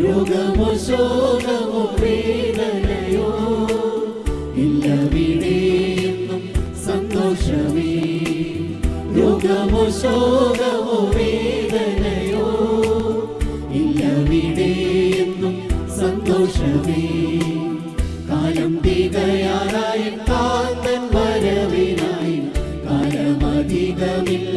രോഗമോ ശോകമോ വേദനയോ ഇല്ലവിടെയെന്നും സന്തോഷമേ. രോഗമോ ശോകമോ വേദനയോ ഇല്ലവിടെയെന്നും സന്തോഷമേ. കാലം തികയാറായി കാന്തൻ വരവിനായി കാലമധികമില്ല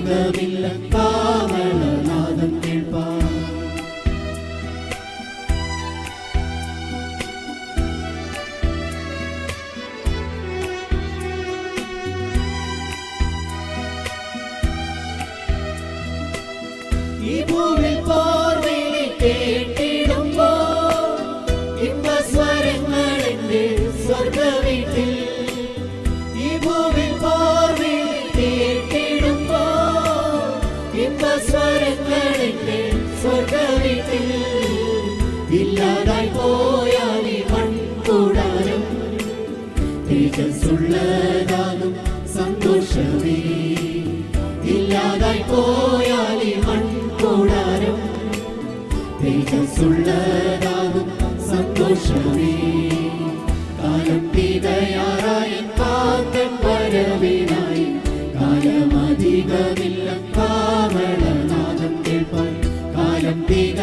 കാലമധികമില്ല കാവളനാദം കേൾപ്പാൻ. ഈ ഭൂമിൽ പോർവിളി കേട്ടിടുമ്പോ ഇമ്പസ്വരങ്ങൾ എന്റെ സ്വർഗവീട്ടിൽ ഈ തേജസ്സുള്ളതാകും സന്തോഷമേ. ഇല്ലാതായി പോയാൽ ഈ മൺകൂടാരം തേജസ്സുള്ളതാകും സന്തോഷമേ. കാലം തികയാറായി കാന്തൻ വരവിനായി കാലമധികമില്ല കാവളനാഥം കേൾപ്പാൻ കാലം തികയാറായി